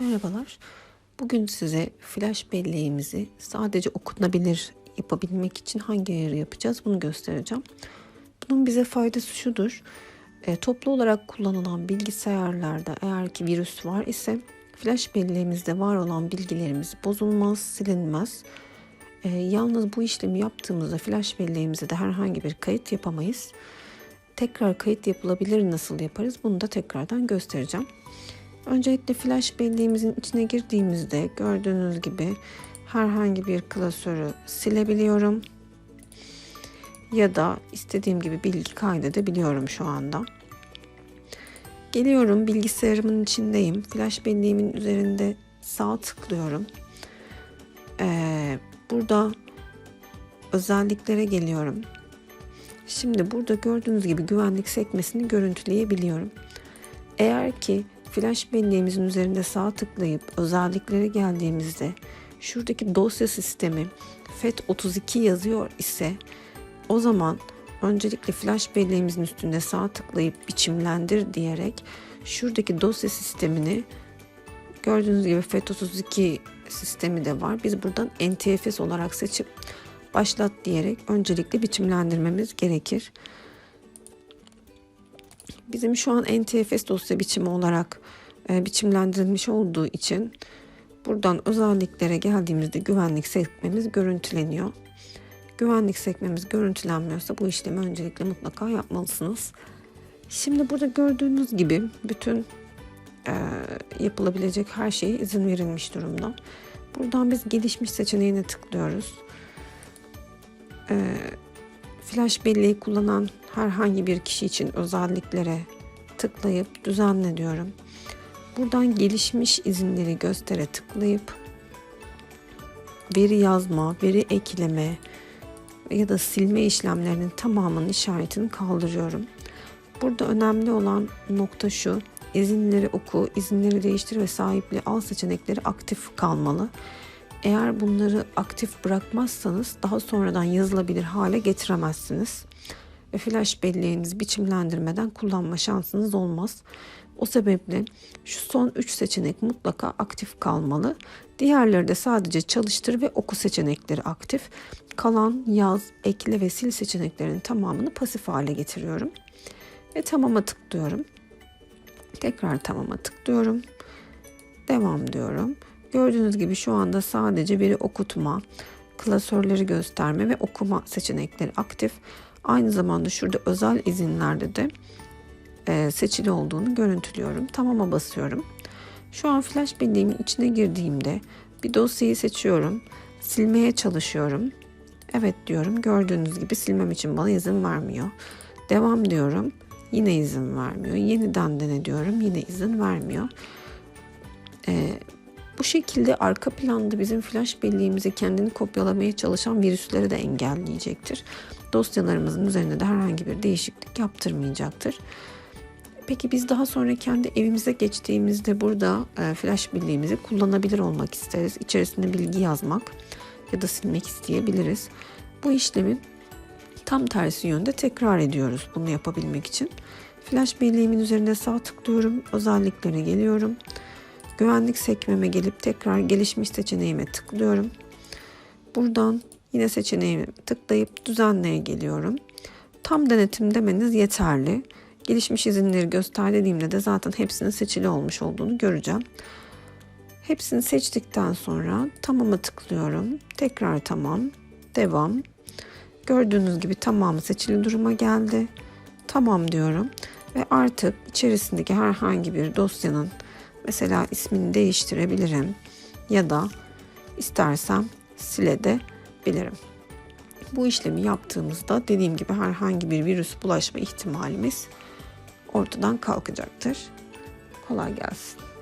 Merhabalar. Bugün size flash belleğimizi sadece okunabilir yapabilmek için hangi ayarı yapacağız bunu göstereceğim. Bunun bize faydası şudur. E, toplu olarak kullanılan bilgisayarlarda eğer ki virüs var ise flash belleğimizde var olan bilgilerimiz bozulmaz, silinmez. E, yalnız bu işlemi yaptığımızda flash belleğimize de herhangi bir kayıt yapamayız. Tekrar kayıt yapılabilir nasıl yaparız bunu da tekrardan göstereceğim. Öncelikle flash belleğimizin içine girdiğimizde gördüğünüz gibi herhangi bir klasörü silebiliyorum. Ya da istediğim gibi bilgi kaydedebiliyorum şu anda. Geliyorum bilgisayarımın içindeyim. Flash belleğimin üzerinde sağ tıklıyorum. Ee, burada özelliklere geliyorum. Şimdi burada gördüğünüz gibi güvenlik sekmesini görüntüleyebiliyorum. Eğer ki flash belleğimizin üzerinde sağ tıklayıp özelliklere geldiğimizde şuradaki dosya sistemi FAT32 yazıyor ise o zaman öncelikle flash belleğimizin üstünde sağ tıklayıp biçimlendir diyerek şuradaki dosya sistemini gördüğünüz gibi FAT32 sistemi de var. Biz buradan NTFS olarak seçip başlat diyerek öncelikle biçimlendirmemiz gerekir. Bizim şu an NTFS dosya biçimi olarak e, biçimlendirilmiş olduğu için buradan özelliklere geldiğimizde güvenlik sekmemiz görüntüleniyor. Güvenlik sekmemiz görüntülenmiyorsa bu işlemi öncelikle mutlaka yapmalısınız. Şimdi burada gördüğünüz gibi bütün e, yapılabilecek her şeye izin verilmiş durumda. Buradan biz gelişmiş seçeneğine tıklıyoruz. E, flash belleği kullanan herhangi bir kişi için özelliklere tıklayıp düzenle diyorum. Buradan gelişmiş izinleri göstere tıklayıp veri yazma, veri ekleme ya da silme işlemlerinin tamamının işaretini kaldırıyorum. Burada önemli olan nokta şu. izinleri oku, izinleri değiştir ve sahipliği al seçenekleri aktif kalmalı. Eğer bunları aktif bırakmazsanız daha sonradan yazılabilir hale getiremezsiniz. Flash belleğinizi biçimlendirmeden kullanma şansınız olmaz. O sebeple şu son 3 seçenek mutlaka aktif kalmalı. Diğerleri de sadece çalıştır ve oku seçenekleri aktif. Kalan yaz, ekle ve sil seçeneklerinin tamamını pasif hale getiriyorum. Ve tamama tıklıyorum. Tekrar tamama tıklıyorum. Devam diyorum. Gördüğünüz gibi şu anda sadece biri okutma, klasörleri gösterme ve okuma seçenekleri aktif. Aynı zamanda şurada özel izinlerde de e, seçili olduğunu görüntülüyorum. Tamama basıyorum. Şu an flash belleğimin içine girdiğimde bir dosyayı seçiyorum. Silmeye çalışıyorum. Evet diyorum. Gördüğünüz gibi silmem için bana izin vermiyor. Devam diyorum. Yine izin vermiyor. Yeniden dene diyorum. Yine izin vermiyor. Ee, bu şekilde arka planda bizim flash belleğimize kendini kopyalamaya çalışan virüsleri de engelleyecektir. Dosyalarımızın üzerinde de herhangi bir değişiklik yaptırmayacaktır. Peki biz daha sonra kendi evimize geçtiğimizde burada e, flash belleğimizi kullanabilir olmak isteriz. İçerisinde bilgi yazmak ya da silmek isteyebiliriz. Bu işlemi tam tersi yönde tekrar ediyoruz bunu yapabilmek için. Flash belleğimin üzerinde sağ tıklıyorum. Özelliklere geliyorum. Güvenlik sekmeme gelip tekrar gelişmiş seçeneğime tıklıyorum. Buradan yine seçeneğimi tıklayıp düzenleye geliyorum. Tam denetim demeniz yeterli. Gelişmiş izinleri göster dediğimde de zaten hepsinin seçili olmuş olduğunu göreceğim. Hepsini seçtikten sonra tamama tıklıyorum. Tekrar tamam, devam. Gördüğünüz gibi tamamı seçili duruma geldi. Tamam diyorum ve artık içerisindeki herhangi bir dosyanın mesela ismini değiştirebilirim ya da istersem silebilirim. Bu işlemi yaptığımızda dediğim gibi herhangi bir virüs bulaşma ihtimalimiz ortadan kalkacaktır. Kolay gelsin.